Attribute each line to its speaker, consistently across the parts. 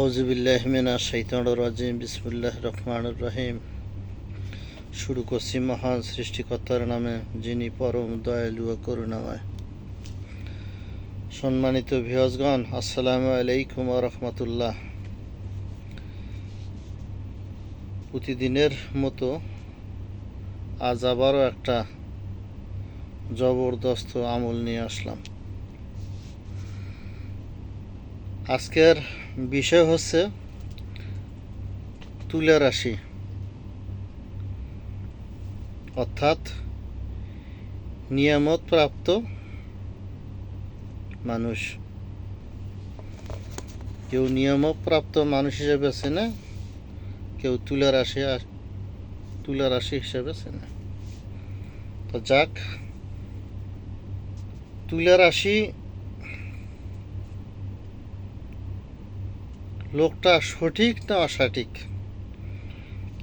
Speaker 1: আউজুবিল্লাহমিনা শৈতান রাজিম বিসমুল্লাহ রহমান রহিম। শুরু করছি মহান সৃষ্টিকর্তার নামে, যিনি পরম দয়ালু ও করুণাময়। সম্মানিত ভিয়সগণ আসসালামু আলাইকুম রহমতুল্লাহ। প্রতিদিনের মতো আজ আবারও একটা জবরদস্ত আমল নিয়ে আসলাম। আজকের বিষয় হচ্ছে তুলা রাশি। অর্থাৎ নিয়ামত প্রাপ্ত মানুষ। কেউ নিয়ামত প্রাপ্ত মানুষ হিসেবে চেনে, কেউ তুলা রাশি তুলা রাশি হিসেবে চেনে। তো যাক, তুলা রাশি লোকটা সঠিক না অসঠিক?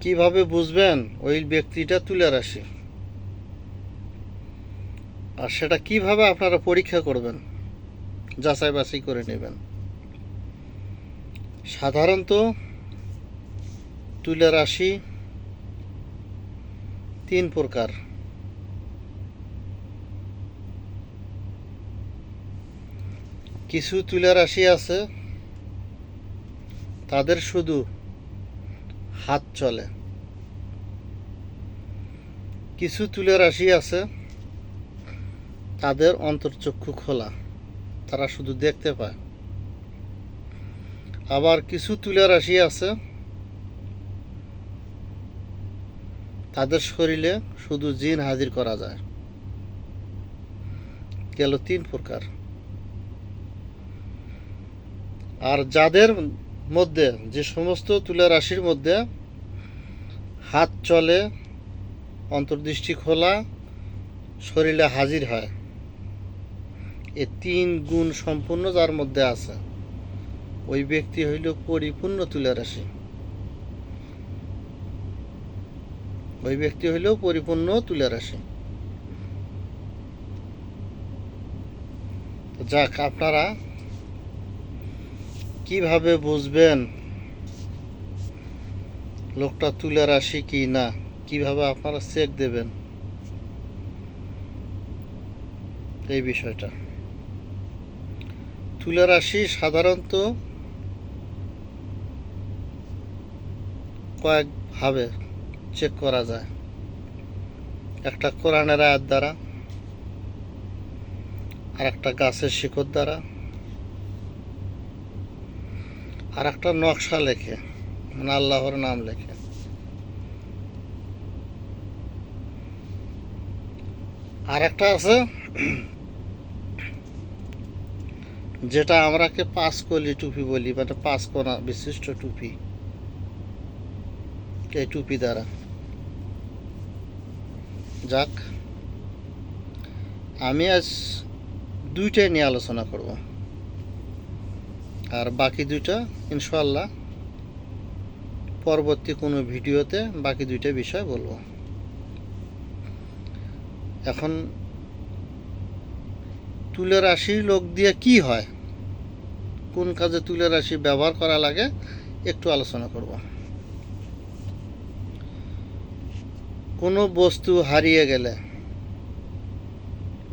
Speaker 1: কীভাবে বুঝবেন ওই ব্যক্তিটা তুলে রাশি? আর সেটা কীভাবে আপনারা পরীক্ষা করবেন? যাচাই বাছাই করে নেবেন। সাধারণত তুলে রাশি তিন প্রকার। কিছু তুলা রাশি আছে তাদের শুধু হাত চলে। কিছু তুলে রাশি আছে, তাদের অন্তর্চক্ষু খোলা, তারা শুধু দেখতে পায়। আবার কিছু তুলে রাশি আছে, তাদের শরীরে শুধু জিন হাজির করা যায়। গেল তিন প্রকার। আর যাদের মধ্যে, যে সমস্ত তুলা রাশির মধ্যে হাত চলে, অন্তর্দৃষ্টি খোলা, শরীরে হাজির হয়। এ তিন গুণ সম্পূর্ণ যার মধ্যে আছে। ওই ব্যক্তি হইল পরিপূর্ণ তুলা রাশি। ওই ব্যক্তি হইল পরিপূর্ণ তুলা রাশি। যাক, আপনারা কীভাবে বুঝবেন লোকটা তুলে রাশি কি না? কীভাবে আপনারা চেক দেবেন? এই বিষয়টা। তুলে রাশি সাধারণত কয়েকভাবে চেক করা যায়। একটা কোরআনের আয়াত দ্বারা আর একটা গাছের শিকড় দ্বারা আর একটা নকশা লেখে মানে আল্লাহর নাম লেখে। আর একটা আছে, যেটা আমরাকে পাঁচ কলি টুপি বলি মানে পাঁচ কোনা বিশিষ্ট টুপি। এই টুপি দ্বারা। যাক, আমি আজ দুইটাই নিয়ে আলোচনা করব। আর বাকি দুইটা ইনশাল্লাহ পরবর্তী কোনো ভিডিওতে বাকি দুইটা বিষয় বলব। এখন, তুলে রাশি লোক দিয়ে কি হয়? কোন কাজে তুলে রাশি ব্যবহার করা লাগে? একটু আলোচনা করব। কোনো বস্তু হারিয়ে গেলে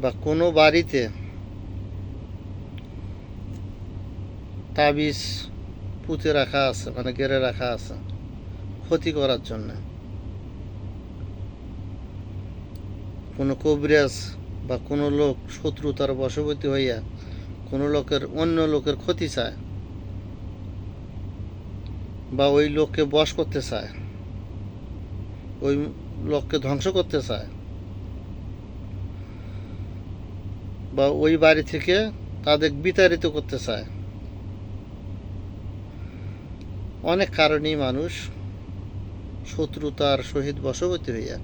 Speaker 1: বা কোনো বাড়িতে তাবিজ পুঁতে রাখা আছে মানে গেড়ে রাখা আছে, ক্ষতি করার জন্য। কোনো কবিরাজ বা কোনো লোক শত্রুতার বশবর্তী হইয়া কোনো লোকের, অন্য লোকের ক্ষতি চায় বা ওই লোককে বশ করতে চায়, ওই লোককে ধ্বংস করতে চায়, বা ওই বাড়ি থেকে তাদের বিতাড়িত করতে চায়। অনেক কারণেই মানুষ শত্রুতার সহিত বশবর্তী হইয়া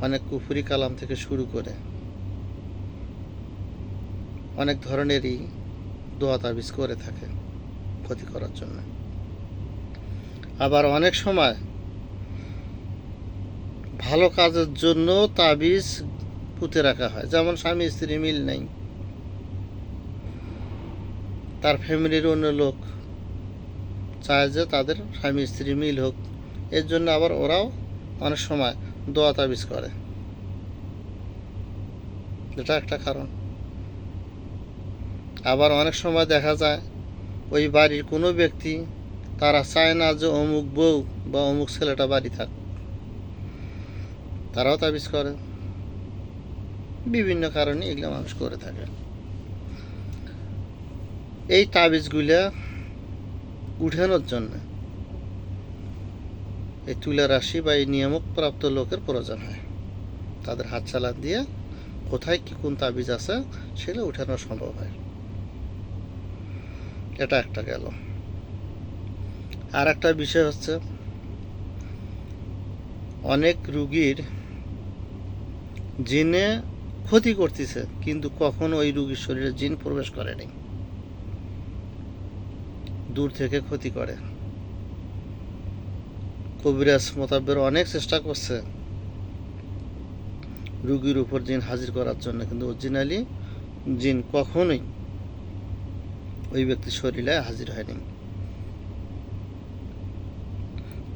Speaker 1: অনেক কুফুরি কালাম থেকে শুরু করে অনেক ধরনেরই দোয়া তাবিজ করে থাকে ক্ষতি করার জন্য। আবার অনেক সময় ভালো কাজের জন্য তাবিজ পুঁতে রাখা হয়। যেমন স্বামী, স্ত্রী মিল নেই। তার ফ্যামিলির অন্য লোক চায় যে তাদের স্বামী, স্ত্রী মিল হোক। এর জন্য আবার ওরাও অনেক সময় দোয়া তাবিজ করে। এটা একটা কারণ। আবার অনেক সময় দেখা যায়, ওই বাড়ির কোনো ব্যক্তি তারা চায় না যে অমুক বউ বা অমুক ছেলেটা বাড়ি থাক। তারাও তাবিজ করে। বিভিন্ন কারণে এগুলো মানুষ করে থাকে। এই তাবিজগুলা উঠানোর জন্য। এই তুলা রাশি বা এই নিয়ামক প্রাপ্ত লোকের প্রয়োজন হয়। তাদের হাত চালান দিয়ে কোথায় কি কোন তাবিজ আছে সেটা উঠানো সম্ভব হয়। এটা একটা গেল। আর একটা বিষয় হচ্ছে, অনেক রুগীর জিনে ক্ষতি করতেছে, কিন্তু কখনো ওই রুগীর শরীরে জিন প্রবেশ করেনি। দূর থেকে ক্ষতি করে। কবিরাজ মোতাবের অনেক চেষ্টা করছে রুগীর উপর জিন হাজির করার জন্য, কিন্তু অরিজিনালি জিন কখনোই ওই ব্যক্তির শরীরে হাজির হয়নি।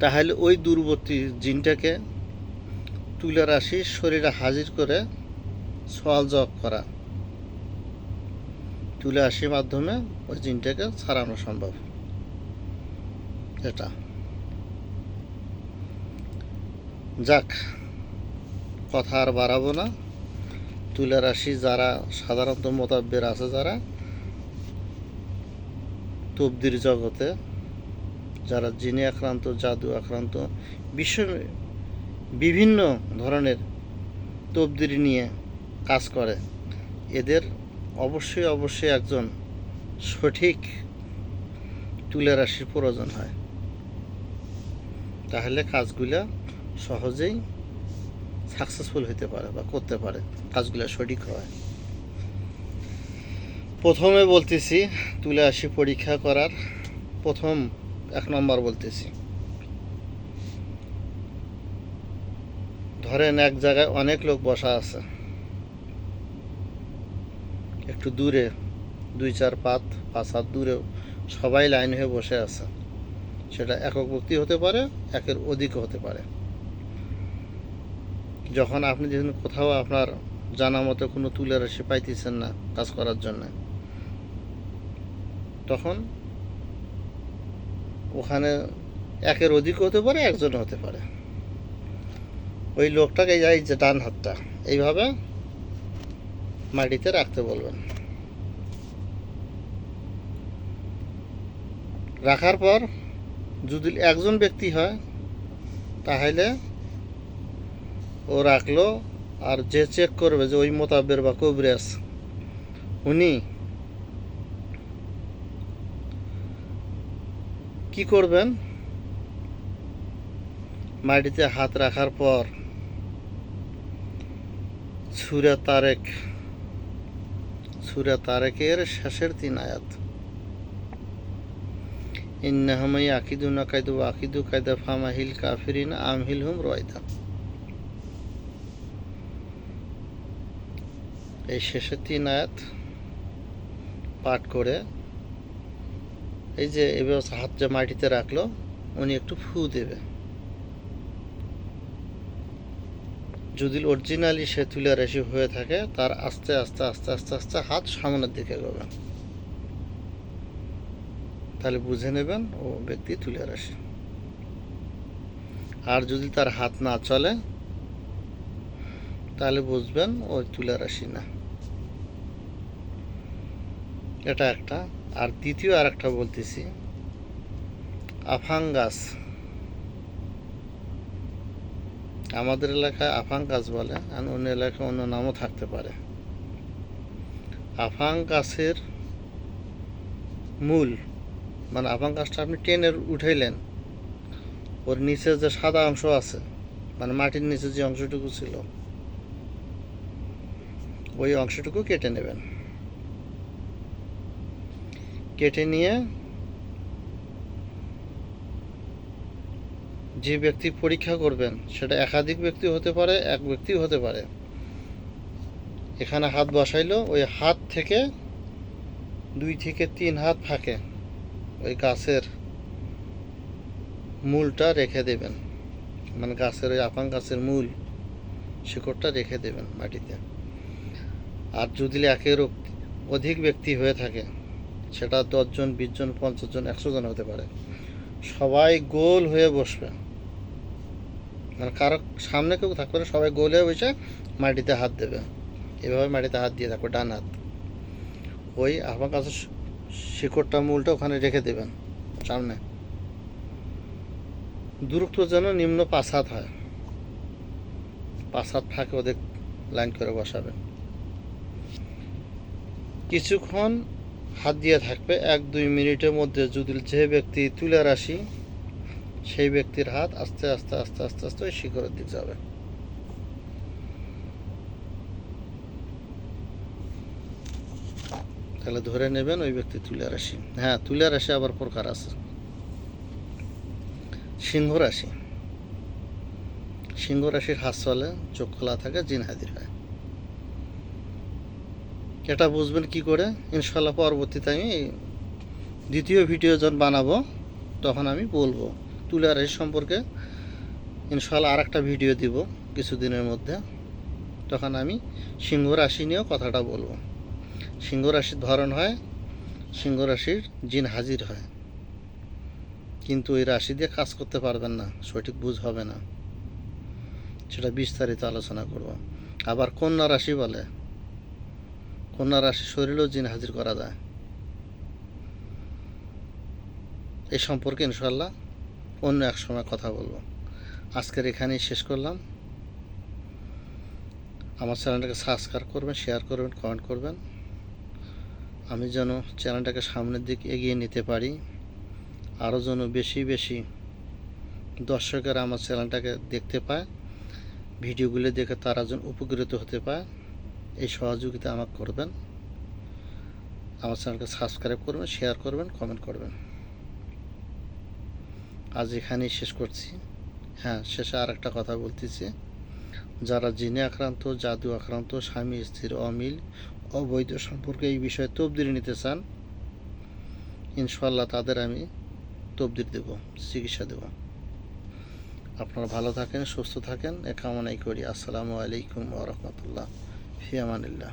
Speaker 1: তাহলে ওই দূরবর্তী জিনটাকে তুলে রাশি শরীরে হাজির করে সওয়াল জবাব করা। তুলে আসির মাধ্যমে ওই জিনটাকে ছাড়ানো সম্ভব। এটা। যাক, কথা আর বাড়াবো না। তুলে রাশি যারা সাধারণত মোতাব্বের আছে যারা, তবদির জগতে, যারা জিনে আক্রান্ত, জাদু আক্রান্ত, বিশ্ব বিভিন্ন ধরনের তবদির নিয়ে কাজ করে, এদের অবশ্যই অবশ্যই একজন সঠিক তুলে রাশির প্রয়োজন হয়। তাহলে কাজগুলা সহজেই সাকসেসফুল হতে পারে বা করতে পারে, কাজগুলো সঠিক হয়। প্রথমে বলতেছি, তুলে আসি পরীক্ষা করার। প্রথম এক নম্বর বলতেছি। ধরেন এক জায়গায় অনেক লোক বসা আছে। একটু দূরে, দুই চার পাত, পাঁচ হাত দূরে সবাই লাইন হয়ে বসে আছে। সেটা একক ব্যক্তি হতে পারে, একের অধিকও হতে পারে। যখন আপনি যখন কোথাও আপনার জানা মতো কোনো তুলে রাশি পাইতেছেন না কাজ করার জন্য, তখন ওখানে একের অধিক হতে পারে একজন হতে পারে। ওই লোকটাকে যাই যে ডান হাতটা, এইভাবে মাটিতে রাখতে বলবেন। রাখার পর যদি একজন ব্যক্তি হয়, তাহলে ও রাখল আর যে চেক করবে যে ওই মোতাবের বা কবরেজ উনি কি করবেন? মাটিতে হাত রাখার পর সুরা তারেক, সুরা তারেকের শেষের তিন আয়াত। ইন্নাহমাই আকিদু না কায়দু আকিদু কায়দা ফামাহিল কাফিরিন আমহিল হুম রয়দা। এই শেষের তিন আয়াত পাঠ করে এই যে এবার হাত যে মাটিতে রাখল, উনি একটু ফু দেবে। যদি অরিজিনালি সে তুলে রেশি হয়ে থাকে, তার আস্তে আস্তে আস্তে আস্তে আস্তে হাত সামনের দিকে গবেন তাহলে বুঝে নেবেন ও ব্যক্তি তুলে রাশি। আর যদি তার হাত না চলে, তাহলে বুঝবেন ও তুলে রাশি না। এটা একটা। আর দ্বিতীয় আর একটা বলতেছি আফাং গাছ আমাদের এলাকায় আফাং গাছ বলে, আর অন্য এলাকায় অন্য নামও থাকতে পারে। আফাং গাছের মূল মানে আফাং গাছটা আপনি টেনে উঠাইলেন, ওর নিচে যে সাদা অংশ আছে মানে মাটির নিচে যে অংশটুকু ছিল, ওই অংশটুকু কেটে নেবেন। কেটে নিয়ে যে ব্যক্তি পরীক্ষা করবেন, সেটা একাধিক ব্যক্তি হতে পারে, এক ব্যক্তি হতে পারে। এখানে হাত বসাইলো, ওই হাত থেকে দুই থেকে তিন হাত ফাঁকে। ওই গাছের মূলটা রেখে দেবেন। মানে গাছের ওই আপাং গাছের মূল শিকড়টা রেখে দেবেন মাটিতে। আর যদি একের অধিক ব্যক্তি হয়ে থাকে, সেটা দশজন, বিশজন পঞ্চাশ জন একশো জন হতে পারে। সবাই গোল হয়ে বসবে। মানে কারও সামনে কেউ থাকবে না, সবাই গোল হয়ে বসে মাটিতে হাত দেবে। এভাবে মাটিতে হাত দিয়ে থাকবে, ডান হাত। ওই আমার কাছে শিকড়টা মূলটা ওখানে রেখে দেবেন, সামনে। দূরত্ব যেন নিম্ন পাঁচ হাত হয়। পাঁচ হাত ফাঁকে ওদের লাইন করে বসাবেন। কিছুক্ষণ হাত দিয়ে থাকবে এক দুই মিনিটের মধ্যে যদি যে ব্যক্তি তুলে রাশি, সেই ব্যক্তির হাত আস্তে আস্তে আস্তে আস্তে আস্তে ওই শিকড়ের দিকে যাবে। তাহলে ধরে নেবেন ওই ব্যক্তি তুলে রাশি। হ্যাঁ তুলে রাশি আবার প্রকার আছে। সিংহ রাশি। সিংহ রাশির হাত চলে, চোখ খোলা থাকে, জিন হাজির হয়। এটা বুঝবেন কি করে? ইনশাল্লাহ পরবর্তীতে আমি দ্বিতীয় ভিডিও যখন বানাবো, তখন আমি বলব, তুলা রাশি সম্পর্কে ইনশাল্লাহ আর একটা ভিডিও দিব কিছুদিনের মধ্যে। তখন আমি সিংহ রাশি নিয়েও কথাটা বলব। সিংহ রাশির ধরন হয়, সিংহ রাশির জিন হাজির হয়। কিন্তু ওই রাশি দিয়ে কাজ করতে পারবেন না, সঠিক বুঝ হবে না। সেটা বিস্তারিত আলোচনা করব। আবার কন্যা রাশি বলে, কন্যা রাশি শরীরেও জিন হাজির করা যায়। এই সম্পর্কে ইনশাল্লাহ অন্য এক সময় কথা বলব। আজকের এখানেই শেষ করলাম। আমার চ্যানেলটাকে সাবস্ক্রাইব করবেন শেয়ার করবেন কমেন্ট করবেন। আমি যেন চ্যানেলটাকে সামনের দিকে এগিয়ে নিতে পারি, আরও যেন বেশি বেশি দর্শকেরা আমার চ্যানেলটাকে দেখতে পায়, ভিডিওগুলো দেখে তারা যেন উপকৃত হতে পায়, এই সহযোগিতা আমাকে করবেন। আমার চ্যানেলকে সাবস্ক্রাইব করবেন, শেয়ার করবেন, কমেন্ট করবেন। আজ এখানেই শেষ করছি। হ্যাঁ শেষে আর একটা কথা বলতেছি। যারা জিনে আক্রান্ত, জাদু আক্রান্ত, স্বামী স্ত্রীর অমিল অবৈধ সম্পর্কে এই বিষয়ে তবদির নিতে চান ইনশাল্লাহ তাদের আমি তবদির দেব, চিকিৎসা দেব। আপনারা ভালো থাকেন, সুস্থ থাকেন। এ কামনাই করি। আসসালামু আলাইকুম ওরহমতুল্লাহ ফিয়ামানিল্লাহ